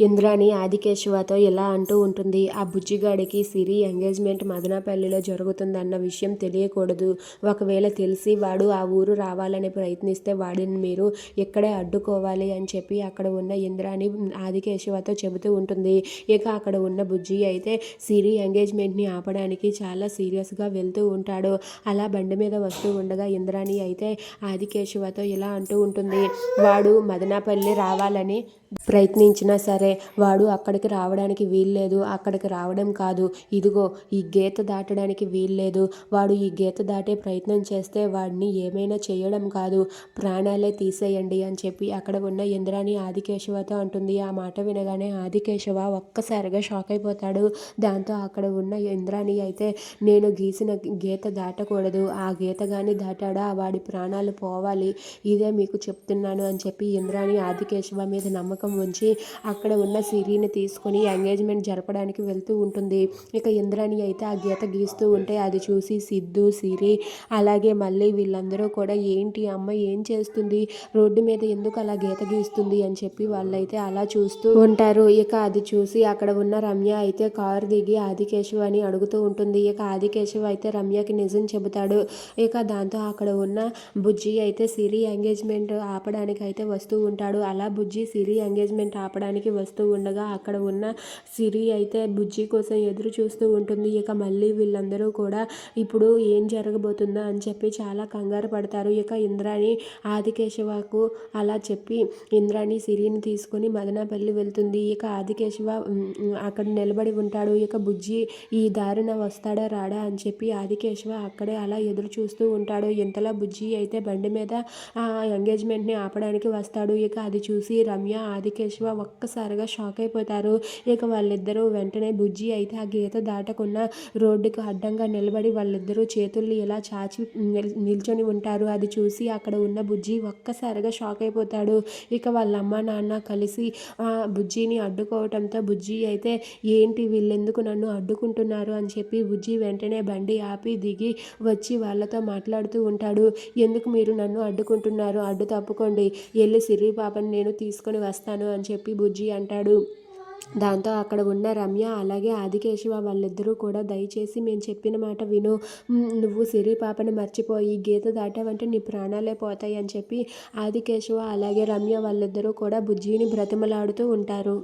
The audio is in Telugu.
ఇంద్రాణి ఆదికేశవతో ఇలా అంటూ ఉంటుంది ఆ బుజ్జిగాడికి సిరి ఎంగేజ్మెంట్ మదనపల్లిలో జరుగుతుందన్న విషయం తెలియకూడదు. ఒకవేళ తెలిసి వాడు ఆ ఊరు రావాలని ప్రయత్నిస్తే వాడిని మీరు ఇక్కడే అడ్డుకోవాలి అని చెప్పి అక్కడ ఉన్న ఇంద్రాణి ఆదికేశవతో చెబుతూ ఉంటుంది. ఇక అక్కడ ఉన్న బుజ్జి అయితే సిరి ఎంగేజ్మెంట్ని ఆపడానికి చాలా సీరియస్గా వెళ్తూ ఉంటాడు. అలా బండి మీద వస్తూ ఉండగా ఇంద్రాణి అయితే ఆదికేశవతో ఇలా అంటూ ఉంటుంది వాడు మదనపల్లి రావాలని ప్రయత్నించినా సరే వాడు అక్కడికి రావడానికి వీల్లేదు అక్కడికి రావడం కాదు. ఇదిగో ఈ గీత దాటడానికి వీల్లేదు. వాడు ఈ గీత దాటే ప్రయత్నం చేస్తే వాడిని ఏమైనా చేయడం కాదు. ప్రాణాలే తీసేయండి అని చెప్పి అక్కడ ఉన్న ఇంద్రాణి ఆదికేశవతో అంటుంది. ఆ మాట వినగానే ఆదికేశవ ఒక్కసారిగా షాక్ అయిపోతాడు. దాంతో అక్కడ ఉన్న ఇంద్రాణి అయితే నేను గీసిన గీత దాటకూడదు. ఆ గీత కానీ దాటాడా? వాడి ప్రాణాలు పోవాలి. ఇదే మీకు చెప్తున్నాను అని చెప్పి ఇంద్రాణి ఆదికేశవ మీద నమ్మకం ఉంచి అక్కడ ఉన్న సిరిని తీసుకొని ఎంగేజ్మెంట్ జరపడానికి వెళ్తూ ఉంటుంది. ఇక ఇంద్రాణి అయితే ఆ గీత గీస్తూ ఉంటే అది చూసి సిద్ధు సిరి అలాగే మళ్ళీ వీళ్ళందరూ కూడా ఏంటి అమ్మ ఏం చేస్తుంది? రోడ్డు మీద ఎందుకు అలా గీత గీస్తుంది? అని చెప్పి వాళ్ళైతే అలా చూస్తూ ఉంటారు. ఇక అది చూసి అక్కడ ఉన్న రమ్య అయితే కారు దిగి ఆదికేశవ్ అని అడుగుతూ ఉంటుంది. ఇక ఆదికేశవ్ అయితే రమ్యకి నిజం చెబుతాడు. ఇక దాంతో అక్కడ ఉన్న బుజ్జి అయితే సిరి ఎంగేజ్మెంట్ ఆపడానికి అయితే వస్తూ ఉంటాడు. అలా బుజ్జి సిరి ఎంగేజ్ ఎంగేజ్మెంట్ ఆపడానికి వస్తూ ఉండగా అక్కడ ఉన్న సిరి అయితే బుజ్జి కోసం ఎదురు చూస్తూ ఉంటుంది. ఇక మళ్ళీ వీళ్ళందరూ కూడా ఇప్పుడు ఏం జరగబోతుందో అని చెప్పి చాలా కంగారు పడతారు. ఇక ఇంద్రాణి ఆదికేశవకు అలా చెప్పి ఇంద్రాణి సిరిని తీసుకొని మదనపల్లి వెళ్తుంది. ఇక ఆదికేశవ అక్కడ నిలబడి ఉంటాడు. ఇక బుజ్జి ఈ దారిన వస్తాడా రాడా? అని చెప్పి ఆదికేశవ అక్కడే అలా ఎదురు చూస్తూ ఉంటాడు. ఇంతలో బుజ్జి అయితే బండి మీద ఆ ఎంగేజ్మెంట్ని ఆపడానికి వస్తాడు. ఇక అది చూసి రమ్య కేశవ ఒక్కసారిగా షాక్ అయిపోతారు. ఇక వాళ్ళిద్దరూ వెంటనే బుజ్జి అయితే ఆ గీత దాటకుండా రోడ్డుకు అడ్డంగా నిలబడి వాళ్ళిద్దరూ చేతుల్ని ఇలా చాచి నిల్చొని ఉంటారు. అది చూసి అక్కడ ఉన్న బుజ్జి ఒక్కసారిగా షాక్ అయిపోతాడు. ఇక వాళ్ళ అమ్మ నాన్న కలిసి ఆ బుజ్జిని అడ్డుకోవటంతో బుజ్జి అయితే ఏంటి వీళ్ళెందుకు నన్ను అడ్డుకుంటున్నారు? అని చెప్పి బుజ్జి వెంటనే బండి ఆపి దిగి వచ్చి వాళ్ళతో మాట్లాడుతూ ఉంటాడు. ఎందుకు మీరు నన్ను అడ్డుకుంటున్నారు? అడ్డు తప్పుకోండి. వెళ్ళి సిరి పాపని నేను తీసుకొని వస్తాను. అని చెప్పి బుజ్జి అంటాడు. దాంతో అక్కడ ఉన్న రమ్య అలాగే ఆదికేశవ వాళ్ళిద్దరూ కూడా దయచేసి మేము చెప్పిన మాట విను. నువ్వు సిరి పాపని మర్చిపోయి గీత దాటావంటే నీ ప్రాణాలే పోతాయి అని చెప్పి ఆదికేశవ అలాగే రమ్య వాళ్ళిద్దరూ కూడా బుజ్జిని బ్రతిమలాడుతూ ఉంటారు.